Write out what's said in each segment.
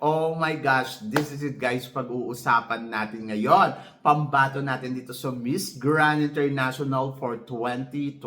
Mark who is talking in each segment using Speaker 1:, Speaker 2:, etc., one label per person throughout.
Speaker 1: Oh my gosh, this is it guys, pag-uusapan natin ngayon. Pambato natin dito sa Miss Grand International for 2025.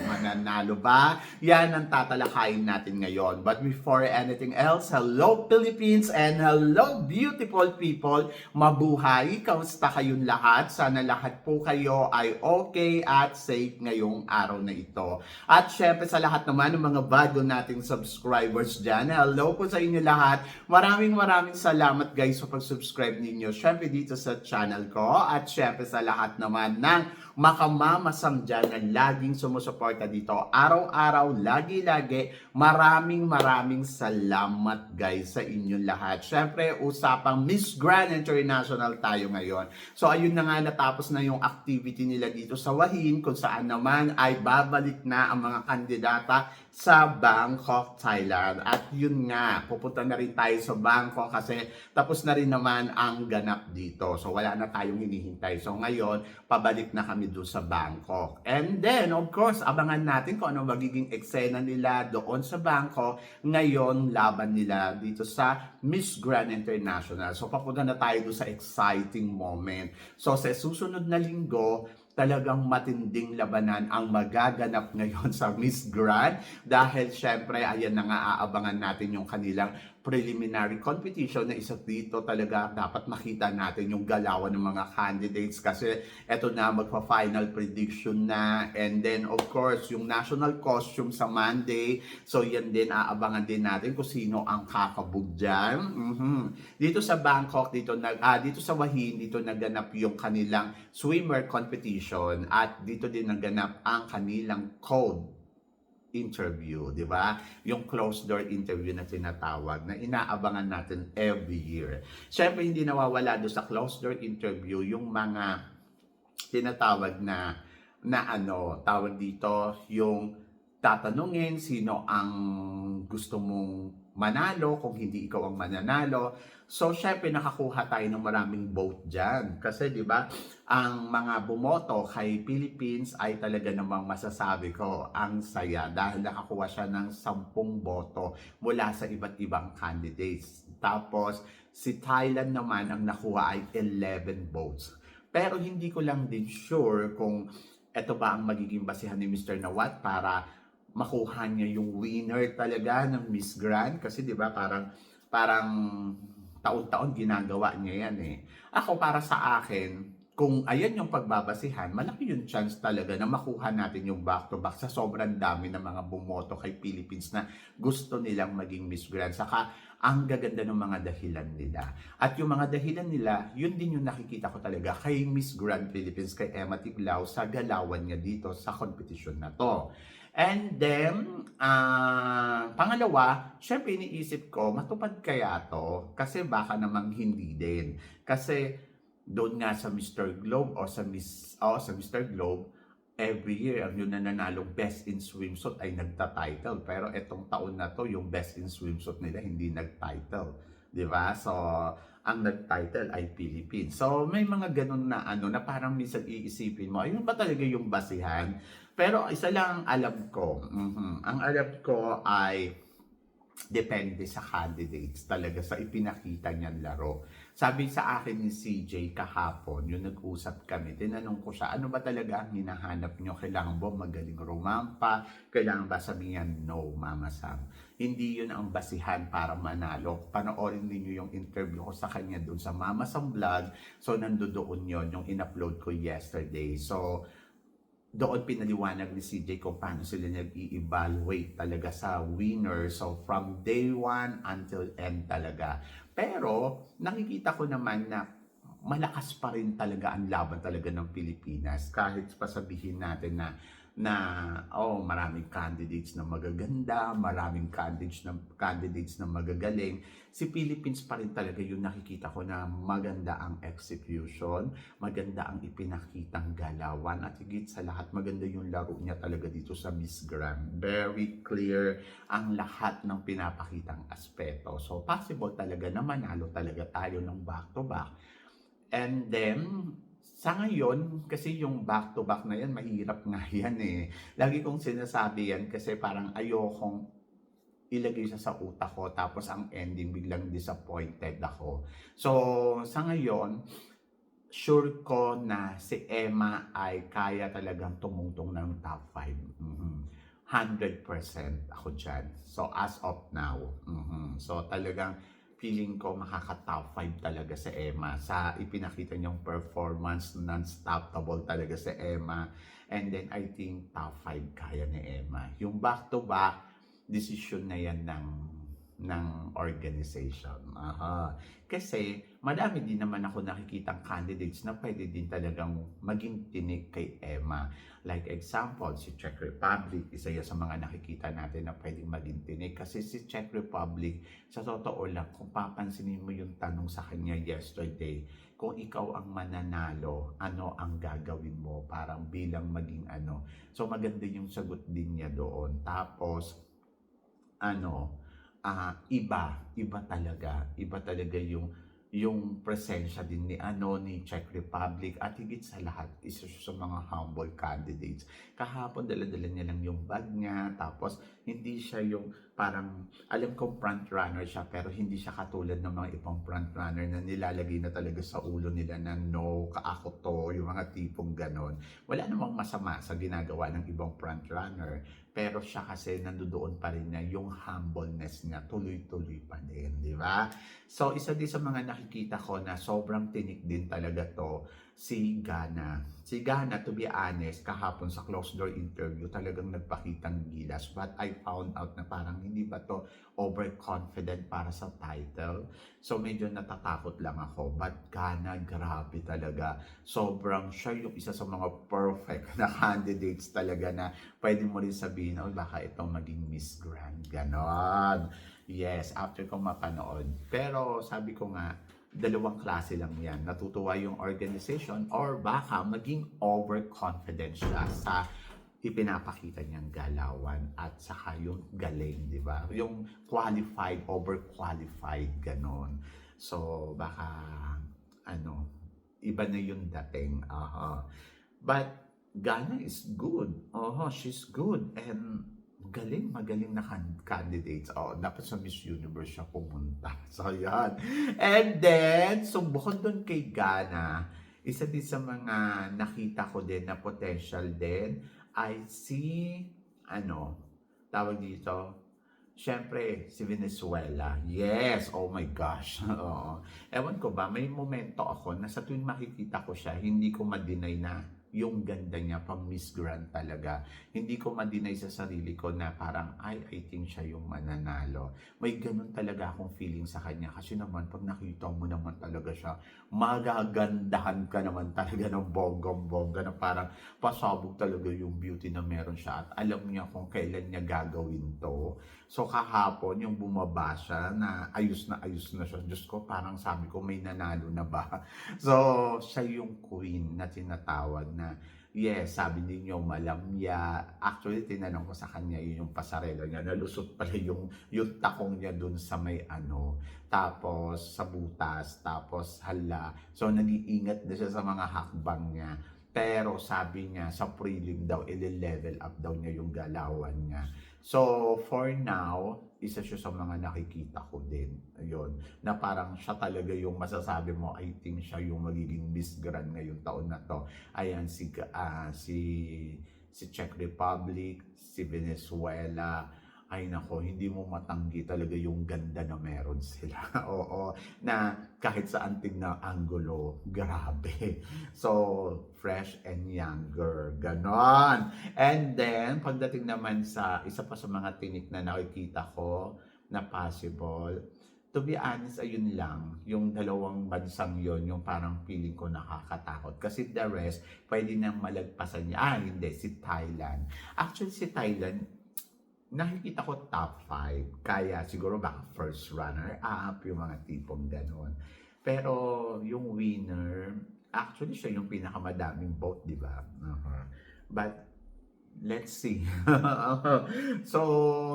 Speaker 1: Mananalo ba? Yan ang tatalakayin natin ngayon. But before anything else, hello Philippines and hello beautiful people. Mabuhay! Kamusta kayong lahat? Sana lahat po kayo ay okay at safe ngayong araw na ito. At syempre sa lahat naman ng mga bago nating subscribers dyan, hello po sa inyo lahat. Maraming maraming salamat guys sa pag-subscribe ninyo. Syempre dito sa channel ko at syempre sa lahat naman ng makamamasang dyan na laging sumusuporta dito. Araw-araw, lagi-lagi, maraming maraming salamat guys sa inyong lahat. Syempre, usapang Miss Grand International tayo ngayon. So ayun na nga, natapos na yung activity nila dito sa Wahin kung saan naman ay babalik na ang mga kandidata sa Bangkok, Thailand. At yun nga, pupunta na rin tayo sa Bangkok kasi tapos na rin naman ang ganap dito. So wala na tayong hinihintay. So ngayon, pabalik na kami doon sa Bangkok. And then, of course, abangan natin kung ano magiging eksena nila doon sa Bangkok. Ngayon, laban nila dito sa Miss Grand International. So papunta na tayo doon sa exciting moment. So sa susunod na linggo, talagang matinding labanan ang magaganap ngayon sa Miss Grand. Dahil syempre ayan na nga aabangan natin yung kanilang preliminary competition na isa dito talaga dapat makita natin yung galawan ng mga candidates. Kasi eto na magpa-final prediction na. And then of course yung national costume sa Monday. So yan din aabangan din natin kung sino ang kakabog dyan. Mhm. dito sa Bangkok dito nag ah, dito sa Wahin dito naganap yung kanilang swimmer competition. At dito din naganap ang kanilang code interview, di ba? Yung closed door interview na tinatawag na inaabangan natin every year. Siyempre, hindi nawawala doon sa closed door interview yung mga tinatawag na na ano, tawag dito, yung tatanungin sino ang gusto mong manalo kung hindi ikaw ang mananalo. So, syempre, nakakuha tayo ng maraming vote dyan. Kasi, di ba, ang mga bumoto kay Philippines ay talaga namang masasabi ko ang saya dahil nakakuha siya ng 10 boto mula sa iba't ibang candidates. Tapos, si Thailand naman ang nakuha ay 11 votes. Pero hindi ko lang din sure kung ito ba ang magiging basihan ni Mr. Nawat para makuha niya yung winner talaga ng Miss Grand kasi 'di ba parang parang taon-taon ginagawa niya yan eh. Ako para sa akin, kung ayan yung pagbabasihan, malaki yung chance talaga na makuha natin yung back-to-back sa sobrang dami ng mga bumoto kay Philippines na gusto nilang maging Miss Grand. Saka, ang gaganda ng mga dahilan nila. At yung mga dahilan nila, yun din yung nakikita ko talaga kay Miss Grand Philippines, kay Emma Tiglao, sa galawan niya dito sa competition na to. And then, ah, pangalawa, syempre iniisip ko, matupad kaya to? Kasi baka namang hindi din. Kasi doon nga sa Mr. Globe o sa Miss o sa Mr. Globe, every year ang yung nananalong best in swimsuit ay nagta-title. Pero etong taon na to, yung best in swimsuit nila hindi nag-title. 'Di ba? So, ang nag-title ay Philippines. So, may mga ganun na ano na parang minsan iisipin mo, ayun ba talaga yung basihan? Pero isa lang ang alam ko. mhm, Ang alam ko ay depende sa candidates talaga sa ipinakita niyang laro. Sabi sa akin ni CJ kahapon, yung nag-usap kami, tinanong ko siya, ano ba talaga ang hinahanap niyo? Kailangan ba magaling rumampa? Kailangan ba sabihin, no, Mama Sam? Hindi yun ang basihan para manalo. Panoorin ninyo yung interview ko sa kanya doon sa Mama Sam Vlog. So, nandoon yun, yung in-upload ko yesterday. So, doon pinaliwanag ni CJ kung paano sila nag-i-evaluate talaga sa winner. So, from day one until end talaga. Pero, nakikita ko naman na malakas pa rin talaga ang laban talaga ng Pilipinas. Kahit pa sabihin natin na na oh maraming candidates na magaganda, maraming candidates na candidates na magagaling. Si Philippines pa rin talaga yung nakikita ko na maganda ang execution, maganda ang ipinakitang galawan at higit sa lahat maganda yung laro niya talaga dito sa Miss Grand. Very clear ang lahat ng pinapakitang aspeto. So possible talaga na manalo talaga tayo ng back to back. And then sa ngayon, kasi yung back-to-back na yan, mahirap nga yan eh. Lagi kong sinasabi yan kasi parang ayokong ilagay siya sa utak ko tapos ang ending biglang disappointed ako. So, sa ngayon, sure ko na si Emma ay kaya talagang tumungtong ng top 5. Mhm. 100% ako dyan. So, as of now. mhm. So, talagang feeling ko makaka-top 5 talaga si Emma. Sa ipinakita niyang performance non-stoppable talaga si Emma. And then I think top 5 kaya ni Emma. Yung back-to-back decision na yan ng ng organization. Aha. Kasi madami din naman ako nakikitang candidates na pwede din talagang maging tinig kay Emma. Like example, si Czech Republic, isa yan sa mga nakikita natin na pwedeng maging tinig. Kasi si Czech Republic, sa totoo lang, kung papansinin mo yung tanong sa kanya yesterday, kung ikaw ang mananalo, ano ang gagawin mo? Parang bilang maging ano. So maganda yung sagot din niya doon. Tapos, ano, ah iba, iba talaga. Iba talaga yung yung presensya din ni ano ni Czech Republic at higit sa lahat isa sa mga humble candidates. Kahapon dala-dala niya lang yung bag niya tapos hindi siya yung parang alam ko front runner siya pero hindi siya katulad ng mga ibang front runner na nilalagay na talaga sa ulo nila na no, kaako to, yung mga tipong ganon. Wala namang masama sa ginagawa ng ibang front runner pero siya kasi nandoon pa rin niya yung humbleness niya tuloy-tuloy pa din, di ba? So isa din sa mga nakikita ko na sobrang tinik din talaga to si Gana. Si Gana, to be honest, kahapon sa closed door interview talagang nagpakitang gilas but I found out na parang hindi ba to overconfident para sa title. So medyo natatakot lang ako but Gana, grabe talaga. Sobrang siya yung isa sa mga perfect na candidates talaga na pwede mo rin sabihin, oh, baka itong maging Miss Grand. Ganon. Yes, after kong mapanood. Pero sabi ko nga, dalawang klase lang yan. Natutuwa yung organization or baka maging overconfident siya sa ipinapakita niyang galawan at saka yung galing, di ba? Yung qualified, overqualified, ganon. So, baka, ano, iba na yung dating. Aha. But, Gana is good. Oh, she's good. And galing, magaling na candidates. Oh, dapat sa Miss Universe siya pumunta. So, yan. And then, so bukod doon kay Gana, isa din sa mga nakita ko din na potential din ay si, ano, tawag dito, Siyempre, si Venezuela. Yes! Oh my gosh. Oo. Ewan ko ba, may momento ako na sa tuwing makikita ko siya, hindi ko ma-deny na yung ganda niya, pang Miss Grand talaga. Hindi ko ma-deny sa sarili ko na parang, ay, I think siya yung mananalo. May ganun talaga akong feeling sa kanya. Kasi naman, pag nakita mo naman talaga siya, magagandahan ka naman talaga ng bonggang-bongga na parang pasabog talaga yung beauty na meron siya at alam niya kung kailan niya gagawin to. So kahapon, yung bumaba siya na ayos na ayos na siya. Diyos ko, parang sabi ko, may nanalo na ba? So, siya yung queen na tinatawag na Yes, sabi ninyo malamya. Actually, tinanong ko sa kanya yun yung pasarela niya. Nalusot pala yung, yung takong niya dun sa may ano. Tapos sa butas. Tapos hala. So, nag-iingat na siya sa mga hakbang niya. Pero sabi niya, sa prelim daw, ile-level up daw niya yung galawan niya. So, for now, isa siya sa mga nakikita ko din. Ayun. Na parang siya talaga yung masasabi mo, I think siya yung magiging Miss Grand ngayong taon na to. Ayan, si, ah, si, si Czech Republic, si Venezuela, ay nako, hindi mo matanggi talaga yung ganda na meron sila. Oo, na kahit sa anting na angulo, grabe. So, fresh and younger. Ganon. And then, pagdating naman sa isa pa sa mga tinik na nakikita ko na possible, to be honest, ayun lang, yung dalawang bansang yon yung parang feeling ko nakakatakot. Kasi the rest, pwede nang malagpasan niya. Ah, hindi, si Thailand. Actually, si Thailand, nakikita ko top 5. Kaya siguro baka first runner up, yung mga tipong ganon. Pero yung winner, actually siya yung pinakamadaming vote, di ba? Uh-huh. But let's see. so,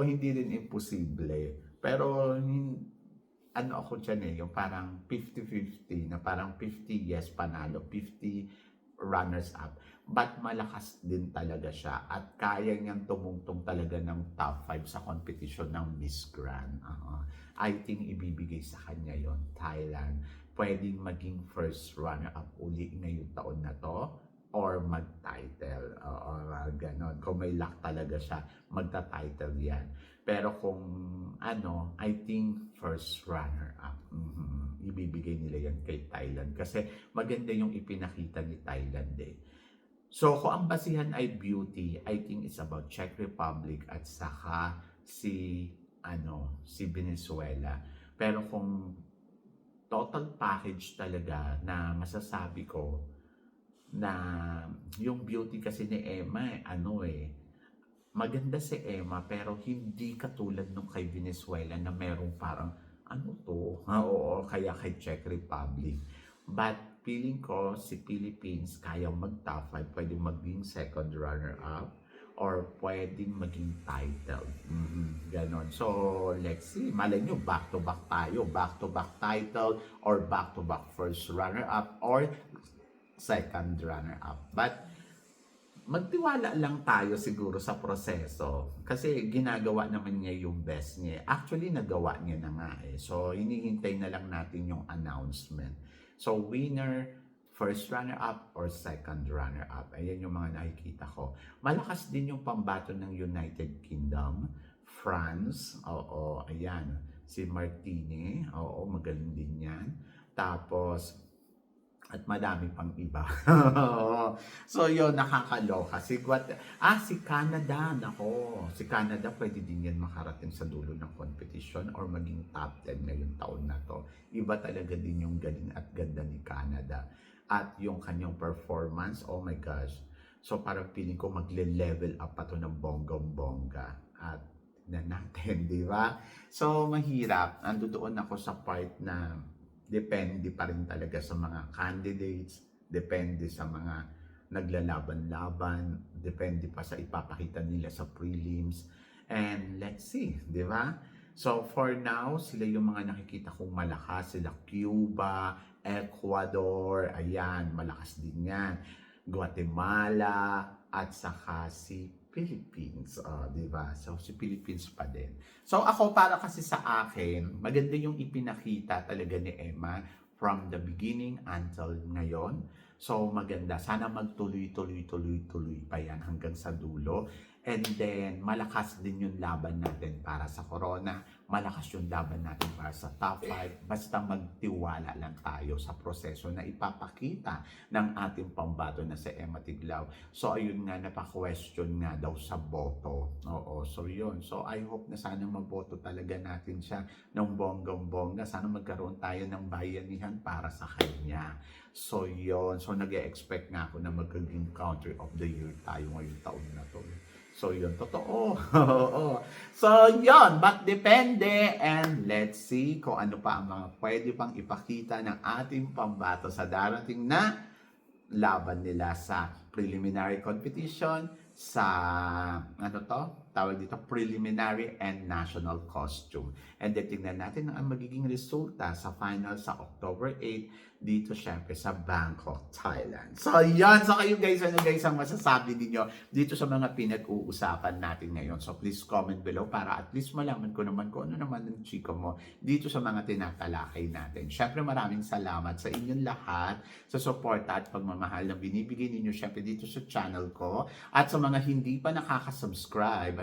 Speaker 1: hindi rin imposible. Pero ano ako dyan eh, yung parang 50-50, na parang 50 yes panalo, 50 runners-up. But malakas din talaga siya at kaya niyang tumungtong talaga ng top 5 sa competition ng Miss Grand. Oo. I think ibibigay sa kanya yon Thailand. Pwedeng maging first runner-up uli ngayong taon na to or mag-title. Oo, mga ganon. Kung may luck talaga siya, magta-title yan. Pero kung ano, I think first runner-up. Mhm. Ibibigay nila yan kay Thailand. Kasi maganda yung ipinakita ni Thailand eh. So, kung ang basihan ay beauty, I think it's about Czech Republic at saka si ano, si Venezuela. Pero kung total package talaga na masasabi ko na yung beauty kasi ni Emma, eh, ano eh, maganda si Emma pero hindi katulad nung kay Venezuela na merong parang ano to? Ah, oo, kaya kay Czech Republic. But feeling ko si Philippines kaya mag top 5, pwedeng maging second runner-up or pwedeng maging title. Mhm, ganon. So, let's see. Malay nyo, back-to-back tayo. Back-to-back title or back-to-back first runner-up or second runner-up. But, magtiwala lang tayo siguro sa proseso kasi ginagawa naman niya yung best niya. Actually, nagawa niya na nga eh. So, hinihintay na lang natin yung announcement. So, winner, first runner-up or second runner-up. Ayan yung mga nakikita ko. Malakas din yung pambato ng United Kingdom, France, oo, ayan. Si Martini, oo, magaling din yan. Tapos, at madami pang iba. so, yun, nakakaloka. Si, Guat- ah, si Canada, nako. Si Canada, pwede din yan makarating sa dulo ng competition or maging top 10 ngayong taon na to. Iba talaga din yung galing at ganda ni Canada. At yung kanyang performance, oh my gosh. So, parang feeling ko magle-level up pa to ng bonggong-bongga. At na natin, di ba? So, mahirap. Ando doon ako sa part na depende pa rin talaga sa mga candidates, depende sa mga naglalaban-laban, depende pa sa ipapakita nila sa prelims. And let's see, di ba? So for now, sila yung mga nakikita kong malakas. Sila Cuba, Ecuador, ayan, malakas din yan. Guatemala, at saka si Philippines, oh, di ba? So, si Philippines pa din. So, ako para kasi sa akin, maganda yung ipinakita talaga ni Emma from the beginning until ngayon. So, maganda. Sana magtuloy-tuloy-tuloy-tuloy pa yan hanggang sa dulo. And then, malakas din yung laban natin para sa corona. Malakas yung laban natin para sa top 5. Basta magtiwala lang tayo sa proseso na ipapakita ng ating pambato na si Emma Tiglao. So, ayun nga, napaka-question nga daw sa boto. Oo, so yun. So, I hope na sana maboto talaga natin siya ng bonggang-bongga. Sana magkaroon tayo ng bayanihan para sa kanya. So, yun. So, nag expect nga ako na magiging country of the year tayo ngayong taon na to. So, yun, totoo. Oo. so, yun, but depende. And let's see kung ano pa ang mga pwede pang ipakita ng ating pambato sa darating na laban nila sa preliminary competition, sa, ano to? Tawag dito, preliminary and national costume. And then, tingnan natin ang magiging resulta sa final sa October 8 dito syempre sa Bangkok, Thailand. So, yan. So, kayo guys, ano guys ang masasabi ninyo dito sa mga pinag-uusapan natin ngayon. So, please comment below para at least malaman ko naman kung ano naman ng chiko mo dito sa mga tinatalakay natin. Syempre, maraming salamat sa inyong lahat sa suporta at pagmamahal na binibigay ninyo syempre dito sa channel ko. At sa mga hindi pa nakaka-subscribe,